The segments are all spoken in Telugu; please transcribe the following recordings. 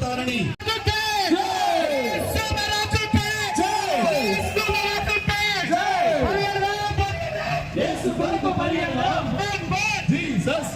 అవుతారని యేసు కొరకు పరిగెడదాం. జీసస్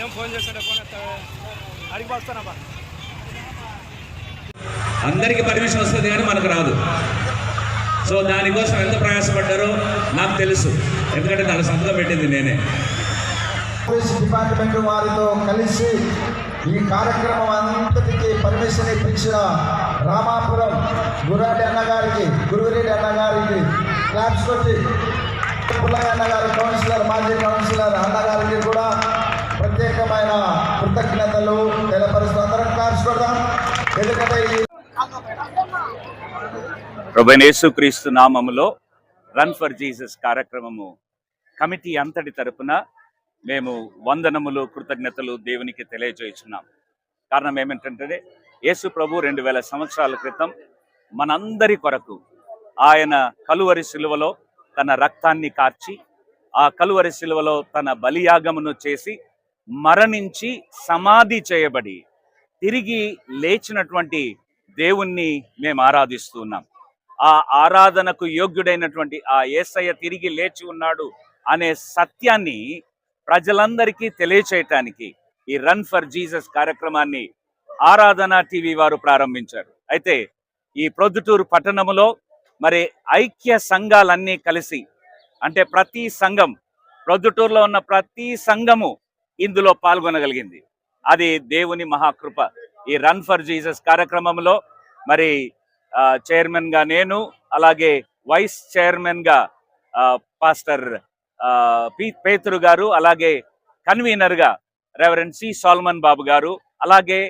ఏం ఫోన్ చేస్తాడు ఫోన్ అడిగి వస్తానమ్మా అందరికీ పర్మిషన్ వస్తుంది కానీ మనకు రాదు. సో దానికోసం ఎంత ప్రయాసపడ్డారో నాకు తెలుసు. ఎందుకంటే దాని సంతకం పెట్టింది నేనే. పోలీస్ డిపార్ట్మెంట్ వారితో కలిసి ఈ కార్యక్రమం అంతటికి పర్మిషన్ ఇప్పించిన రామాపురం గురాడి అన్నగారికి గురువిరెడ్డి అన్నగారికి క్లాప్స్ కొట్టి పుల్లయ్య అన్నగారు కౌన్సిలర్ మాజీ కౌన్సిలర్ అన్నగారికి కూడా ప్రత్యేకమైన కృతజ్ఞతలు తెలపరుస్తూ అందరం ఎందుకంటే క్రీస్తు నామములో రన్ ఫర్ జీసస్ కార్యక్రమము కమిటీ అంతటి తరపున మేము వందనములు కృతజ్ఞతలు దేవునికి తెలియజేస్తున్నాం. కారణం ఏమిటంటే యేసు ప్రభు రెండు వేల సంవత్సరాల క్రితం మనందరి కొరకు ఆయన కలువరి శిలువలో తన రక్తాన్ని కార్చి ఆ కలువరి శిలువలో తన బలియాగమును చేసి మరణించి సమాధి చేయబడి తిరిగి లేచినటువంటి దేవుణ్ణి మేము ఆరాధిస్తున్నాం ఆ ఆరాధనకు యోగ్యుడైనటువంటి ఆ యేసయ్య తిరిగి లేచి ఉన్నాడు అనే సత్యాన్ని ప్రజలందరికీ తెలియచేయటానికి ఈ రన్ ఫర్ జీసస్ కార్యక్రమాన్ని ఆరాధన టీవీ వారు ప్రారంభించారు. అయితే ఈ ప్రొద్దుటూరు పట్టణములో మరి ఐక్య సంఘాలన్నీ కలిసి అంటే ప్రతి సంఘం ప్రొద్దుటూరులో ఉన్న ప్రతి సంఘము ఇందులో పాల్గొనగలిగింది. అది దేవుని మహాకృప. ఈ రన్ ఫర్ జీసస్ కార్యక్రమంలో మరి ఆ, చైర్మన్గా నేను అలాగే వైస్ చైర్మన్గా పాస్టర్ ఆ, పి పేతురు గారు అలాగే కన్వీనర్గా రెవరెండ్ సి. సాల్మన్ బాబు గారు అలాగే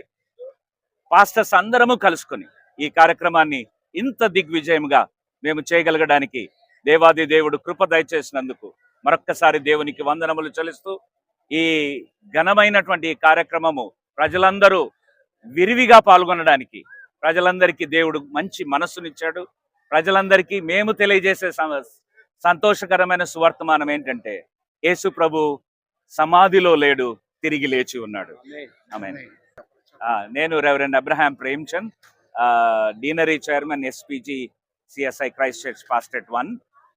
పాస్టర్స్ అందరము కలుసుకొని ఈ కార్యక్రమాన్ని ఇంత దిగ్విజయంగా మేము చేయగలగడానికి దేవాది దేవుడు కృప దయచేసినందుకు మరొక్కసారి దేవునికి వందనములు చెల్లిస్తూ ఈ ఘనమైనటువంటి కార్యక్రమము ప్రజలందరూ విరివిగా పాల్గొనడానికి ప్రజలందరికీ దేవుడు మంచి మనస్సునిచ్చాడు. ప్రజలందరికీ మేము తెలియజేసే సంతోషకరమైన సువర్తమానం ఏంటంటే యేసు ప్రభు సమాధిలో లేడు తిరిగి లేచి ఉన్నాడు. నేను reverend Abraham Premchand deanery chairman SPG CSI Christ church pastorate one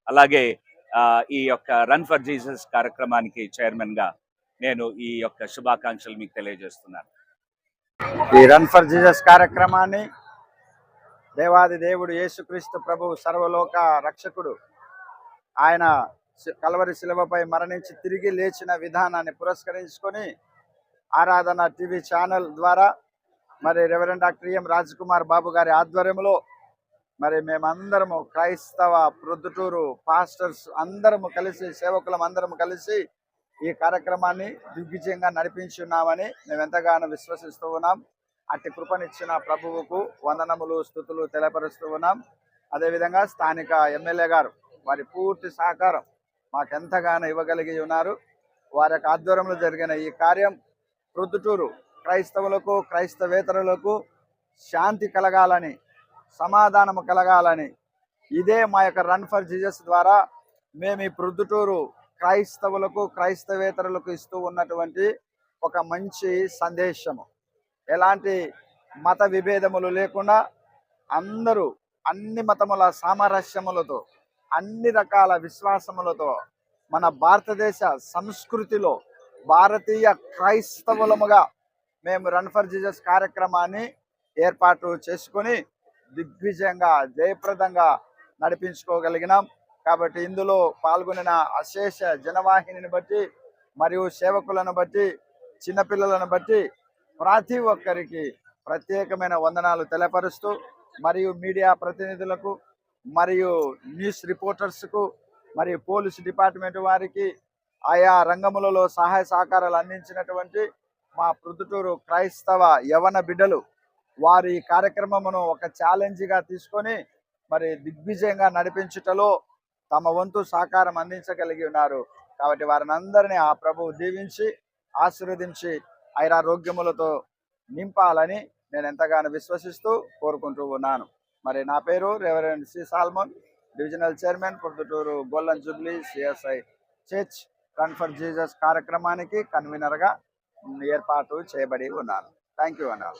అలాగే ఈ యొక్క రన్ ఫర్ జీసస్ కార్యక్రమానికి చైర్మన్గా నేను ఈ యొక్క శుభాకాంక్షలు మీకు తెలియజేస్తున్నాను. ఈ రన్ ఫర్ జీజస్ కార్యక్రమాన్ని దేవాది దేవుడు యేసుక్రీస్తు ప్రభు సర్వలోక రక్షకుడు ఆయన కలవరి శిలువపై మరణించి తిరిగి లేచిన విధానాన్ని పురస్కరించుకొని ఆరాధన టీవీ ఛానల్ ద్వారా మరి reverend doctor M Rajkumar Babu గారి ఆధ్వర్యంలో మరి మేమందరము క్రైస్తవ ప్రొద్దుటూరు పాస్టర్స్ అందరము కలిసి సేవకులం అందరము కలిసి ఈ కార్యక్రమాన్ని దిగ్విజయంగా నడిపించున్నామని మేము ఎంతగానో విశ్వసిస్తూ ఉన్నాం. అట్టి కృపనిచ్చిన ప్రభువుకు వందనములు స్థుతులు తెలియపరుస్తూ ఉన్నాం. అదేవిధంగా స్థానిక ఎమ్మెల్యే గారు వారి పూర్తి సహకారం మాకెంతగానో ఇవ్వగలిగి ఉన్నారు. వారి యొక్క ఆధ్వర్యంలో జరిగిన ఈ కార్యం ప్రొద్దుటూరు క్రైస్తవులకు క్రైస్తవేతరులకు శాంతి కలగాలని సమాధానము కలగాలని ఇదే మా యొక్క రన్ ఫర్ జీజస్ ద్వారా మేము ఈ ప్రొద్దుటూరు క్రైస్తవులకు క్రైస్తవేతరులకు ఇస్తూ ఉన్నటువంటి ఒక మంచి సందేశము. ఎలాంటి మత విభేదములు లేకుండా అందరూ అన్ని మతముల సామరస్యములతో అన్ని రకాల విశ్వాసములతో మన భారతదేశ సంస్కృతిలో భారతీయ క్రైస్తవులముగా మేము రన్ ఫర్ జీజస్ కార్యక్రమాన్ని ఏర్పాటు చేసుకొని దిగ్విజయంగా జయప్రదంగా నడిపించుకోగలిగినాం. కాబట్టి ఇందులో పాల్గొనిన అశేష జనవాహిని బట్టి మరియు సేవకులను బట్టి చిన్నపిల్లలను బట్టి ప్రతి ఒక్కరికి ప్రత్యేకమైన వందనాలు తెలపరుస్తూ మరియు మీడియా ప్రతినిధులకు మరియు న్యూస్ రిపోర్టర్స్కు మరియు పోలీసు డిపార్ట్మెంట్ వారికి ఆయా రంగములలో సహాయ సహకారాలు అందించినటువంటి మా ప్రొద్దుటూరు క్రైస్తవ యవన బిడ్డలు వారి కార్యక్రమమును ఒక ఛాలెంజ్గా తీసుకొని మరి దిగ్విజయంగా నడిపించుటలో తమ వంతు సహకారం అందించగలిగి ఉన్నారు. కాబట్టి వారిని అందరినీ ఆ ప్రభువు దీవించి ఆశీర్వదించి ఐరారోగ్యములతో నింపాలని నేను ఎంతగానో విశ్వసిస్తూ కోరుకుంటూ ఉన్నాను. మరి నా పేరు reverend C Solomon divisional chairman Proddatur golden jubilee CSI church. Confer Jesus Jesus కార్యక్రమానికి కన్వీనర్గా ఏర్పాటు చేయబడి ఉన్నాను. థ్యాంక్ యూ అన్నారు